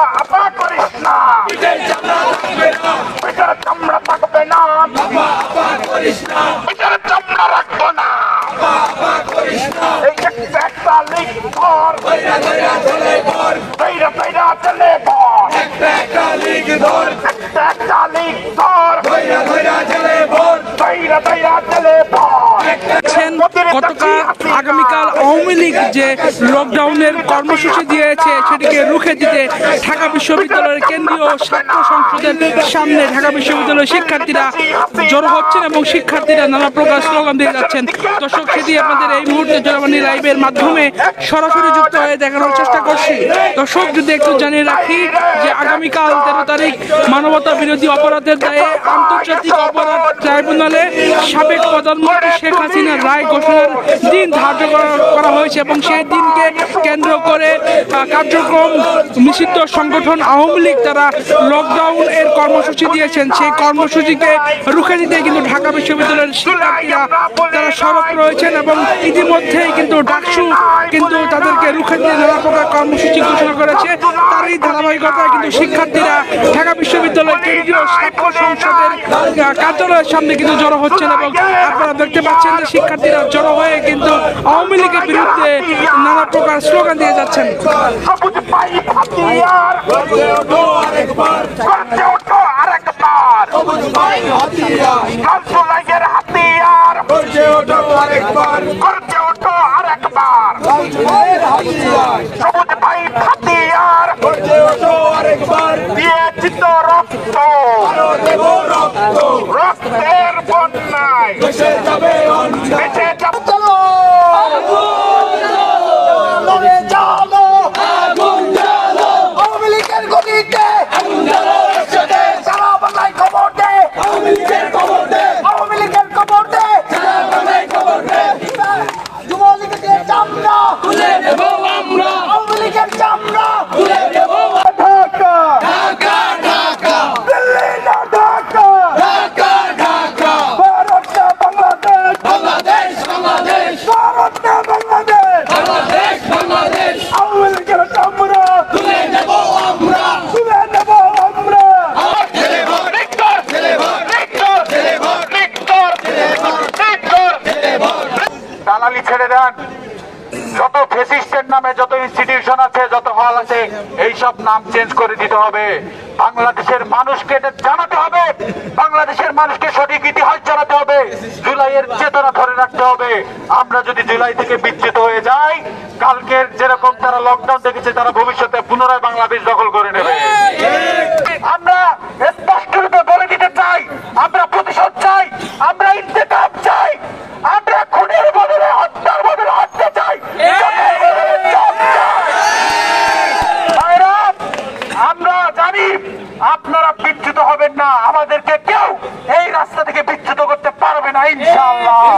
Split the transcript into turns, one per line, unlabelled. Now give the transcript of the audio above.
আপা আপা করিস না। পিঠের চামড়া থাকবে না। পিঠের চামড়া রাখব না। একটা একটা লিখ ধর। তৈরা তৈরা চলে ধর। একটা একটা লিখ ধর। তৈরা
আওয়ামী লীগ যে লকডাউনের কর্মসূচি দিয়েছে, সেটিকে রুখে দিতে ঢাকা বিশ্ববিদ্যালয়ের কেন্দ্রীয় ছাত্র সংসদের সামনে ঢাকা বিশ্ববিদ্যালয়ের শিক্ষার্থীরা জড়ো হচ্ছেন এবং শিক্ষার্থীরা নানা প্রকার স্লোগান দিয়ে যাচ্ছেন। দর্শক, সেটি আপনাদের এই মুহূর্তে জনবাণী লাইভের মাধ্যমে সরাসরি যুক্ত হয়ে দেখানোর চেষ্টা করছি। দর্শক, যদি একটু জানিয়ে রাখি যে আগামীকাল তেরো তারিখ মানবতা বিরোধী অপরাধের দায়ে আন্তর্জাতিক অপরাধ ট্রাইব্যুনালে সাবেক প্রধানমন্ত্রী শেখ হাসিনার রায় ঘোষণার দিন ধার্য করা- করা হয়েছে এবং সেই দিনকে কেন্দ্র করে কার্যক্রম নিষিদ্ধ সংগঠন আওয়ামী লীগ তারা লকডাউন এর কর্মসূচি দিয়েছেন। সেই কর্মসূচিকে রুখে দিতে কিন্তু ঢাকা বিশ্ববিদ্যালয়ের শিক্ষার্থীরা তারা সড়ক রয়েছেন এবং ইতিমধ্যেই কিন্তু ডাকসু কিন্তু তাদেরকে রুখে দিয়ে নানা প্রকার কর্মসূচি ঘোষণা করেছে। তারই ধারাবাহিকতায় কিন্তু শিক্ষার্থীরা ঢাকা বিশ্ববিদ্যালয়ের কেন্দ্রীয় সংসদের কার্যালয়ের সামনে কিন্তু জড়ো হচ্ছেন এবং আপনারা দেখতে পাচ্ছেন যে শিক্ষার্থীরা জড়ো হয়ে আওয়ামী লীগের বিরুদ্ধে নানা প্রকার স্লোগান দিয়ে যাচ্ছেন।
সবুজ পাই হাতিয়ার করতে ওঠো আরেকবার কালসু লাইগের হাতিয়ার করতে ওঠো আরেকবার সবুজ পাই হাতিয়ার দিয়েছি তো রক্ত রক্তের বন্যায় বেঁচে যাবে
লড়ে চলো আওয়ামী লীগের গতিতে সারা বাংলায় খবর দে আওয়ামী লীগের খবর দে যুবলীগের চামড়া তুলে দেব আমরা আওয়ামী লীগের চামড়া তুলে দেব
ঢাকা ঢাকা দিল্লি না ঢাকা ঢাকা ভারত না বাংলাদেশ
বাংলাদেশ বাংলাদেশ
ভারত না বাংলাদেশ আওয়ামী লীগের চামড়া
তুলে দেব আমরা
তুলে নেব আমরা ভিক্টর! ভিক্টর! ভিক্টর! ভিক্টর! দালালি ছেড়ে দেন। যত ফেসিস্টের নামে যত ইনস্টিটিউশন আছে, যত হল আছে, এইসব নাম চেঞ্জ করে দিতে হবে। বাংলাদেশের মানুষকে জানাতে হবে। বাংলাদেশের মানুষকে সঠিক ইতিহাস জানাতে হবে। জুলাইয়ের চেতনা ধরে রাখতে হবে। আমরা যদি জুলাই থেকে বিচ্যুত হয়ে যাই, কালকের যেরকম তারা লকডাউন দেখেছে, তারা ভবিষ্যতে পুনরায় বাংলাদেশ দখল করে নেবে। আমরা আপনারা বিচ্যুত হবেন না আমাদেরকে কেউ এই রাস্তা থেকে বিচ্যুত করতে পারবে না ইনশাআল্লাহ।